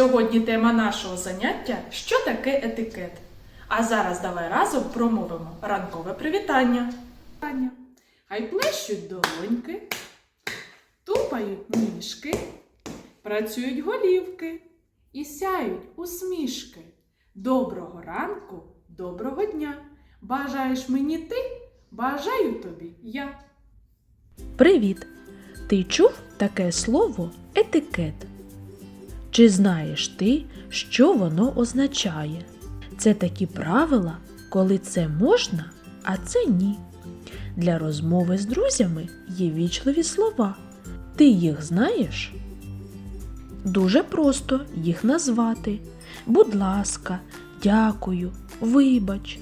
Сьогодні тема нашого заняття що таке етикет. А зараз давай разом промовимо ранкове привітання. Хай плещуть долоньки, тупають ніжки, працюють голівки і сяють усмішки. Доброго ранку, доброго дня! Бажаєш мені ти, бажаю тобі я. Привіт! Ти чув таке слово етикет? Чи знаєш ти, що воно означає? Це такі правила, коли це можна, а це ні. Для розмови з друзями є вічливі слова. Ти їх знаєш? Дуже просто їх назвати. Будь ласка, дякую, вибач.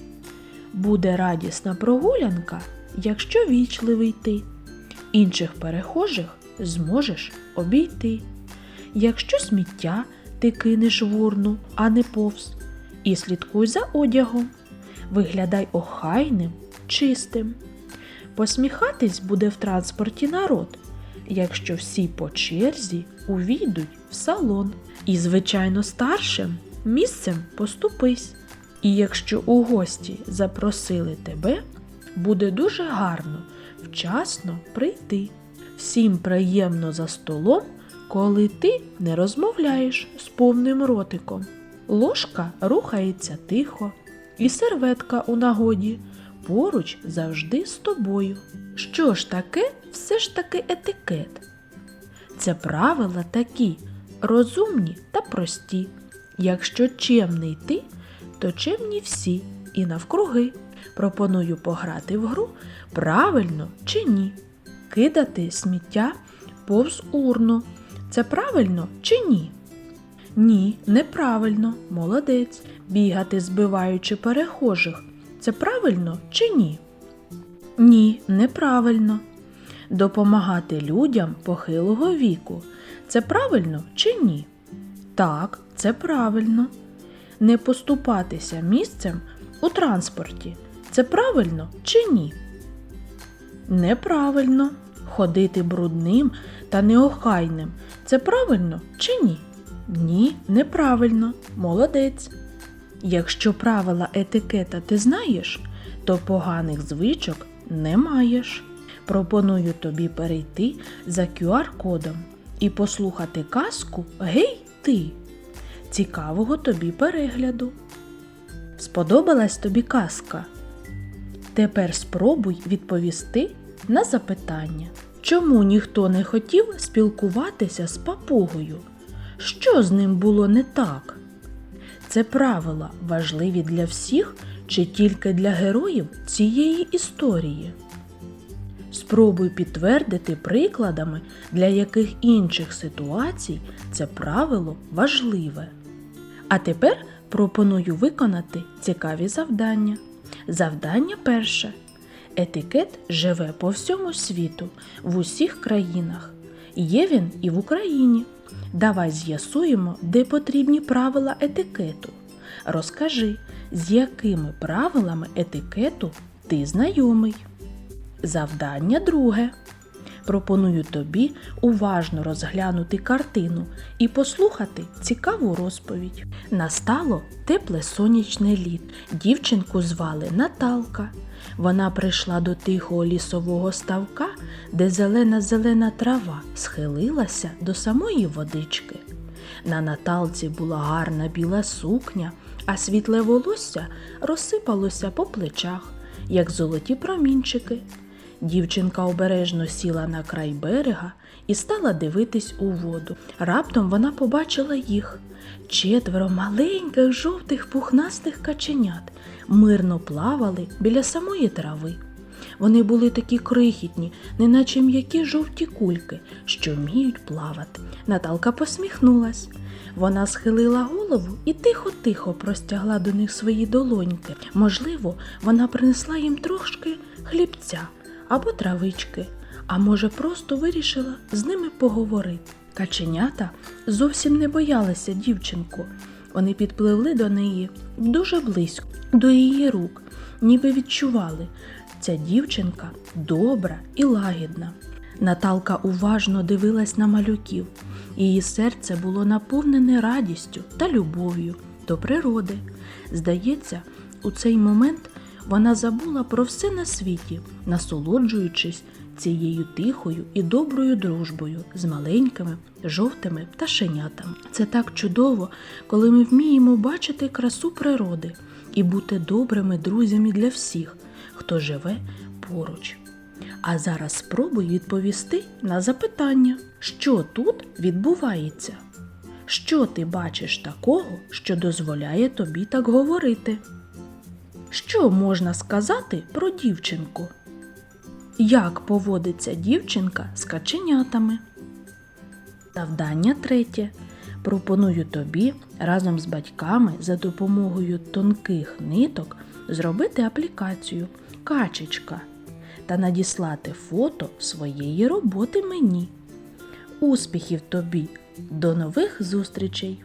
Буде радісна прогулянка, якщо вічливий ти. Інших перехожих зможеш обійти. Якщо сміття ти кинеш в урну, а не повз, і слідкуй за одягом, виглядай охайним, чистим. Посміхатись буде в транспорті народ, якщо всі по черзі увійдуть в салон. І, звичайно, старшим місцем поступись. І якщо у гості запросили тебе, буде дуже гарно вчасно прийти. Всім приємно за столом, коли ти не розмовляєш з повним ротиком. Ложка рухається тихо, і серветка у нагоді поруч завжди з тобою. Що ж таке все ж таки етикет? Це правила такі розумні та прості. Якщо чемний ти, то чемні всі і навкруги. Пропоную пограти в гру правильно чи ні. Кидати сміття повз урну. Це правильно чи ні? Ні, неправильно, молодець. Бігати, збиваючи перехожих. Це правильно чи ні? Ні, неправильно. Допомагати людям похилого віку. Це правильно чи ні? Так, це правильно. Не поступатися місцем у транспорті. Це правильно чи ні? Неправильно. Ходити брудним та неохайним. Це правильно чи ні? Ні, неправильно. Молодець. Якщо правила етикета ти знаєш, то поганих звичок не маєш. Пропоную тобі перейти за QR-кодом і послухати казку Гей ти! Цікавого тобі перегляду. Сподобалась тобі казка? Тепер спробуй відповісти на запитання, чому ніхто не хотів спілкуватися з папугою? Що з ним було не так? Це правила важливі для всіх чи тільки для героїв цієї історії? Спробуй підтвердити прикладами, для яких інших ситуацій це правило важливе. А тепер пропоную виконати цікаві завдання. Завдання перше. Етикет живе по всьому світу, в усіх країнах. Є він і в Україні. Давай з'ясуємо, де потрібні правила етикету. Розкажи, з якими правилами етикету ти знайомий. Завдання друге. Пропоную тобі уважно розглянути картину і послухати цікаву розповідь. Настало тепле сонячне літ. Дівчинку звали Наталка. Вона прийшла до тихого лісового ставка, де зелена зелена трава схилилася до самої водички. На Наталці була гарна біла сукня, а світле волосся розсипалося по плечах, як золоті промінчики. Дівчинка обережно сіла на край берега і стала дивитись у воду. Раптом вона побачила їх четверо маленьких жовтих пухнастих каченят мирно плавали біля самої трави. Вони були такі крихітні, неначе м'які жовті кульки, що вміють плавати. Наталка посміхнулась. Вона схилила голову і тихо-тихо простягла до них свої долоньки. Можливо, вона принесла їм трошки хлібця або травички, а може, просто вирішила з ними поговорити. Каченята зовсім не боялися дівчинку. Вони підпливли до неї дуже близько, до її рук, ніби відчували, ця дівчинка добра і лагідна. Наталка уважно дивилась на малюків. Її серце було наповнене радістю та любов'ю до природи. Здається, у цей момент вона забула про все на світі, насолоджуючись цією тихою і доброю дружбою з маленькими жовтими пташенятами. Це так чудово, коли ми вміємо бачити красу природи і бути добрими друзями для всіх, хто живе поруч. А зараз спробуй відповісти на запитання, що тут відбувається? Що ти бачиш такого, що дозволяє тобі так говорити? Що можна сказати про дівчинку? Як поводиться дівчинка з каченятами? Завдання третє. Пропоную тобі разом з батьками за допомогою тонких ниток зробити аплікацію Качечка та надіслати фото своєї роботи мені. Успіхів тобі! До нових зустрічей!